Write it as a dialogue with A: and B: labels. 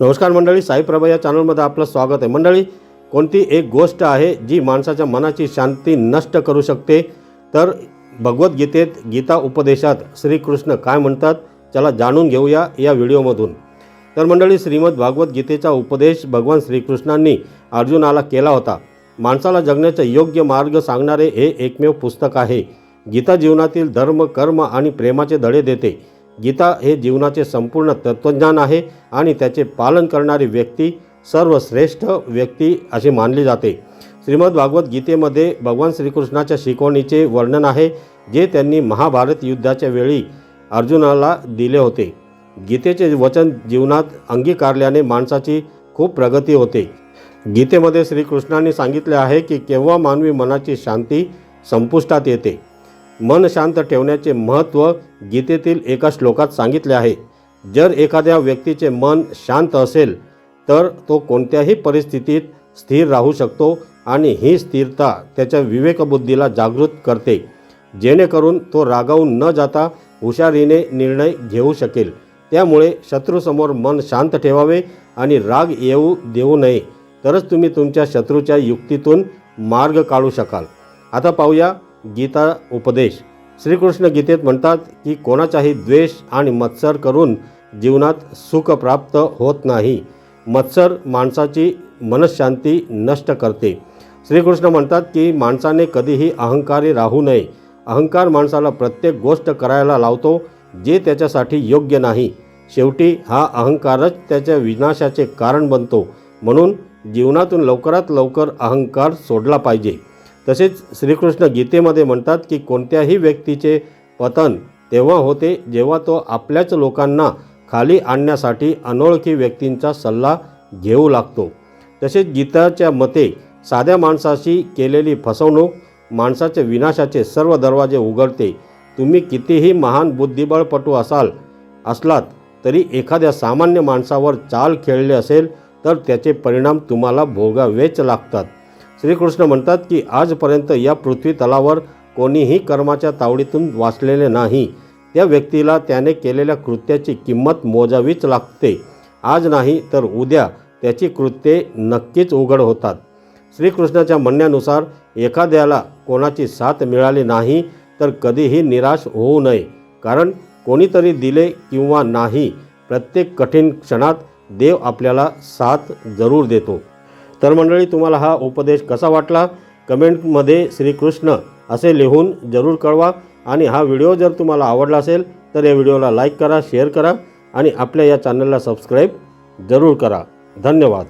A: नमस्कार मंडळी साईप्रभा या चॅनलमध्ये आपलं स्वागत आहे. मंडळी कोणती एक गोष्ट आहे जी माणसाच्या मनाची शांती नष्ट करू शकते? तर भगवद्गीतेत गीता उपदेशात श्रीकृष्ण काय म्हणतात? चला जाणून घेऊया या व्हिडिओमधून. तर मंडळी श्रीमद भागवद्गीतेचा उपदेश भगवान श्रीकृष्णांनी अर्जुनाला केला होता. माणसाला जगण्याचा योग्य मार्ग सांगणारे हे एकमेव पुस्तक आहे. गीता जीवनातील धर्म कर्म आणि प्रेमाचे धडे देते. गीता हे जीवनाचे संपूर्ण तत्त्वज्ञान आहे आणि त्याचे पालन करणारी व्यक्ती सर्वश्रेष्ठ व्यक्ती अशी मानली जाते. श्रीमद भागवत गीतेमध्ये भगवान श्रीकृष्णाच्या शिकवणीचे वर्णन आहे जे त्यांनी महाभारत युद्धाच्या वेळी अर्जुनाला दिले होते. गीतेचे वचन जीवनात अंगीकारल्याने माणसाची खूप प्रगती होते. गीतेमध्ये श्रीकृष्णाने सांगितले आहे की केव्हा मानवी मनाची शांती संपुष्टात येते. मन शांत ठेवण्याचे महत्त्व गीतेतील एका श्लोकात सांगितले आहे. जर एखाद्या व्यक्तीचे मन शांत असेल तर तो कोणत्याही परिस्थितीत स्थिर राहू शकतो आणि ही स्थिरता त्याच्या विवेकबुद्धीला जागृत करते. जेणेकरून तो रागावून न जाता हुशारीने निर्णय घेऊ शकेल. त्यामुळे शत्रूसमोर मन शांत ठेवावे आणि राग येऊ देऊ नये. तरच तुम्ही तुमच्या शत्रूच्या युक्तीतून मार्ग काढू शकाल. आता पाहूया गीता उपदेश. श्रीकृष्ण गीतेत म्हणतात की कोणाचाही द्वेष आणि मत्सर करून जीवनात सुख प्राप्त होत नाही. मत्सर माणसाची मनशांती नष्ट करते. श्रीकृष्ण म्हणतात की माणसाने कधीही अहंकारी राहू नये. अहंकार माणसाला प्रत्येक गोष्ट करायला लावतो जे त्याच्यासाठी योग्य नाही. शेवटी हा अहंकारच त्याच्या विनाशाचे कारण बनतो. म्हणून जीवनातून लवकरात लवकर अहंकार सोडला पाहिजे. तसेच श्रीकृष्ण गीतेमध्ये म्हणतात की कोणत्याही व्यक्तीचे पतन तेव्हा होते जेव्हा तो आपल्याच लोकांना खाली आणण्यासाठी अनोळखी व्यक्तींचा सल्ला घेऊ लागतो. तसेच गीताच्या मते साध्या माणसाशी केलेली फसवणूक माणसाच्या विनाशाचे सर्व दरवाजे उघडते. तुम्ही कितीही महान बुद्धिबळपटू असाल असलात तरी एखाद्या सामान्य माणसावर चाल खेळले असेल तर त्याचे परिणाम तुम्हाला भोगावेच लागतात. श्रीकृष्ण म्हणतात की आजपर्यंत या पृथ्वी तलावर कोणीही कर्माच्या तावडीतून वाचलेले नाही. त्या व्यक्तीला त्याने केलेल्या कृत्याची किंमत मोजावीच लागते. आज नाही तर उद्या त्याची कृत्ये नक्कीच उघड होतात. श्रीकृष्णाच्या म्हणण्यानुसार एखाद्याला कोणाची साथ मिळाली नाही तर कधीही निराश होऊ नये. कारण कोणीतरी दिले किंवा नाही प्रत्येक कठीण क्षणात देव आपल्याला साथ जरूर देतो. तर मंडळी तुम्हाला हा उपदेश कसा वाटला? कमेंटमध्ये श्रीकृष्ण असे लिहून जरूर कळवा. आणि हा व्हिडिओ जर तुम्हाला आवडला असेल तर या व्हिडिओला लाईक करा शेअर करा आणि आपल्या या चॅनलला सबस्क्राईब जरूर करा. धन्यवाद.